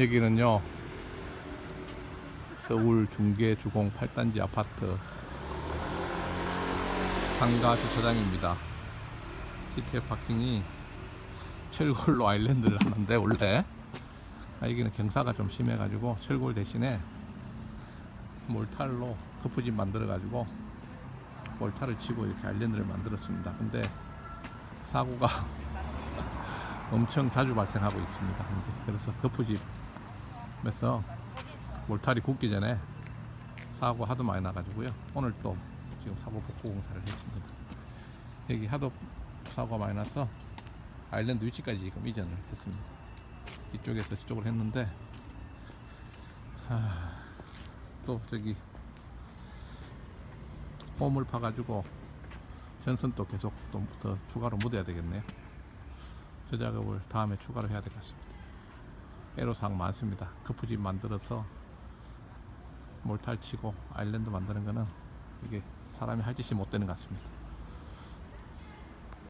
여기는요 서울 중계 주공 8단지 아파트 상가 주차장입니다. GTF 파킹이 철골로 아일랜드를 하는데 원래 아, 여기는 경사가 좀 심해 가지고 철골 대신에 몰탈로 커프집 만들어 가지고 몰탈을 치고 이렇게 아일랜드를 만들었습니다. 근데 사고가 엄청 자주 발생하고 있습니다. 그래서 거푸집 에서 몰탈이 굳기 전에 사고 하도 많이 나가지고요. 오늘 또 지금 사고 복구 공사를 했습니다. 여기 하도 사고가 많이 나서 아일랜드 위치까지 지금 이전을 했습니다. 이쪽에서 저쪽으로 했는데 하, 또 저기 홈을 파가지고 전선 또 계속 또더 추가로 묻어야 되겠네요. 저 작업을 다음에 추가로 해야 될 것 같습니다. 애로사항 많습니다. 커프집 만들어서 몰탈 치고 아일랜드 만드는 거는 이게 사람이 할 짓이 못 되는 것 같습니다.